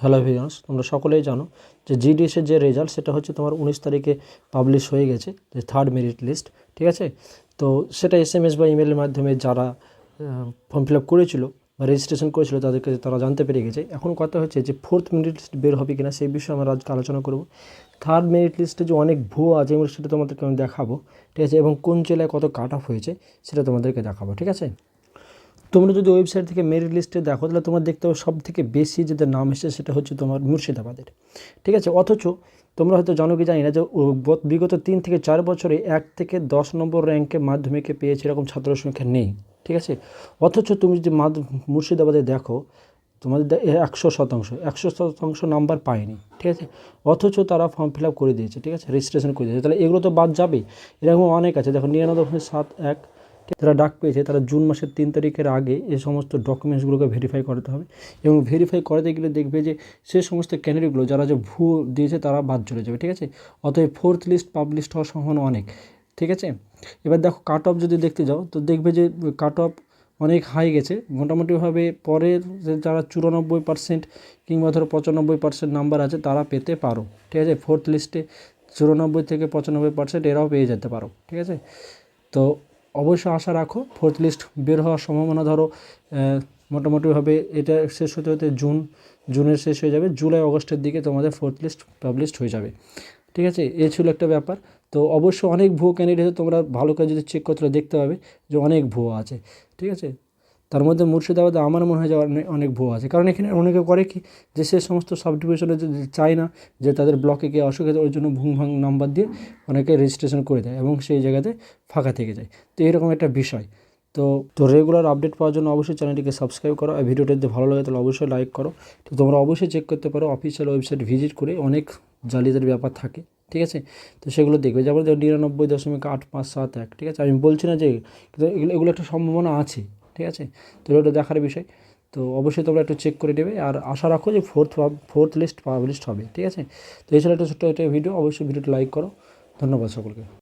Hello viewers, তোমরা সকলেই জানো যে জিডিএসের যে রেজাল্ট সেটা হচ্ছে তোমার উনিশ তারিখে পাবলিশ হয়ে গেছে, যে থার্ড মেরিট লিস্ট ঠিক আছে? তো সেটা এস এম এস বা ইমেলের মাধ্যমে যারা ফর্ম ফিল আপ করেছিল বা রেজিস্ট্রেশন করেছিল তাদেরকে তারা জানতে পেরে গেছে। এখন কথা হচ্ছে যে ফোর্থ মেরিট লিস্ট বের হবে কিনা সেই বিষয়ে আমরা আজকে আলোচনা করব। থার্ড মেরিট লিস্টে যে অনেক ভুয়ো আছে সেটা তোমাদেরকে আমি দেখাবো, ঠিক আছে? এবং কোন জেলায় কত কাট অফ হয়েছে সেটা তোমাদেরকে দেখাবো, ঠিক আছে? তোমরা যদি ওয়েবসাইট থেকে মেরিট লিস্টে দেখো, তাহলে তোমার দেখতে হবে সব থেকে বেশি যেটা নাম এসেছে সেটা হচ্ছে তোমার মুর্শিদাবাদের। ঠিক আছে? অথচ তোমরা হয়তো জানো কি জানি না যে বিগত তিন থেকে চার বছরে এক থেকে দশ নম্বর র্যাঙ্কে মাধ্যমিকে পেয়েছে এরকম ছাত্র সংখ্যা নেই। ঠিক আছে? অথচ তুমি যদি মুর্শিদাবাদে দেখো, তোমাদের একশো শতাংশ একশো শতাংশ নাম্বার পায়নি। ঠিক আছে? অথচ তারা ফর্ম ফিল আপ করে দিয়েছে। ঠিক আছে? রেজিস্ট্রেশন করে দিয়েছে। তাহলে এগুলো তো বাদ যাবেই। এরকম অনেক আছে। দেখো, নিরানব্বই সাত এক যারা ডাক পেয়েছে, তারা জুন মাসের তিন তারিখের আগে এ সমস্ত ডকুমেন্টসগুলোকে ভেরিফাই করতে হবে এবং ভেরিফাই করাতে গেলে দেখবে যে সে সমস্ত ক্যান্ডিডেটগুলো যারা যে ভুয়ো দিয়েছে তারা বাদ চলে যাবে, ঠিক আছে? অতএব ফোর্থ লিস্ট পাবলিশ হওয়ার সম্ভাবনা অনেক, ঠিক আছে? এবার দেখো কাট অফ যদি দেখতে যাও, তো দেখবে যে কাট অফ অনেক হাই গেছে। মোটামুটিভাবে পরের যারা চুরানব্বই পার্সেন্ট কিংবা ধরো পঁচানব্বই পার্সেন্ট নাম্বার আছে, তারা পেতে পারো, ঠিক আছে? ফোর্থ লিস্টে চুরানব্বই থেকে পঁচানব্বই পার্সেন্ট এরাও পেয়ে যেতে পারো, ঠিক আছে? তো অবশ্যই আশা রাখো ফোর্থ লিস্ট বের হওয়ার সম্ভাবনা ধরো মোটামুটি মোটামুটিভাবে এটা শেষ হতে হতে জুন, জুনের শেষ হয়ে যাবে, জুলাই, অগস্টের দিকে তোমাদের ফোর্থ লিস্ট পাবলিশড হয়ে যাবে। ঠিক আছে? এ ছিল একটা ব্যাপার। তো অবশ্য অনেক ভুয়ো ক্যান্ডিডেট তোমরা ভালো করে যদি চেক করতে দেখতে পাবে যে অনেক ভুয়ো আছে। ঠিক আছে? তার মধ্যে মুর্শিদাবাদে আমার মনে হয় যে অনেক ভুয়ো আছে। কারণ এখানে অনেকে করে কি যে সে সমস্ত সাব ডিভিশনে চায় না যে তাদের ব্লকে কে অসুখ ওই জন্য ভুং ভাং নাম্বার দিয়ে অনেকে রেজিস্ট্রেশন করে দেয় এবং সেই জায়গাতে ফাঁকা থেকে যায়। তো এরকম একটা বিষয়। তো তো রেগুলার আপডেট পাওয়ার জন্য অবশ্যই চ্যানেলটিকে সাবস্ক্রাইব করো। আর ভিডিওটা যদি ভালো লাগে তাহলে অবশ্যই লাইক করো। তো তোমরা অবশ্যই চেক করতে পারো অফিসিয়াল ওয়েবসাইট ভিজিট করে অনেক জালিয়াতির ব্যাপার থাকে, ঠিক আছে? তো সেগুলো দেখবে। যেমন নিরানব্বই দশমিক আট পাঁচ সাত এক, ঠিক আছে? আমি বলছি না যে এগুলো এগুলো একটা সম্ভাবনা আছে। ঠিক আছে? তো ওটা দেখার বিষয়। তো অবশ্যই তোমরা একটু চেক করে নেবে। আর আশা রাখো যে ফোর্থ ফোর্থ লিস্ট পাবলিশড হবে, ঠিক আছে? তো এই ছিল একটা ছোট্ট একটা ভিডিও অবশ্যই ভিডিওটা লাইক করো। ধন্যবাদ সকলকে।